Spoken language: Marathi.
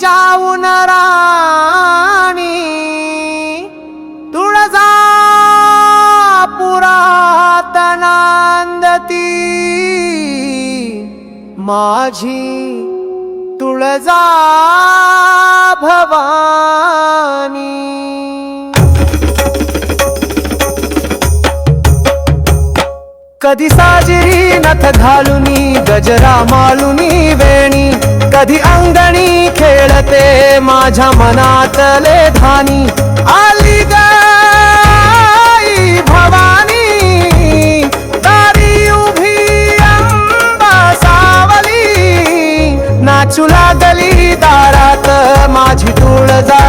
जाऊन राणी तुळजा पुरात नांदती माझी तुळजा भवानी कधी साजिरी नथ घालुनी गजरा मालुनी वेणी कधी अंगणी खेळते माझ्या मनातले धानी आली गाई भवानी. तारी उभी अंबा सावली. नाचू लागली दारात माझी तुळजा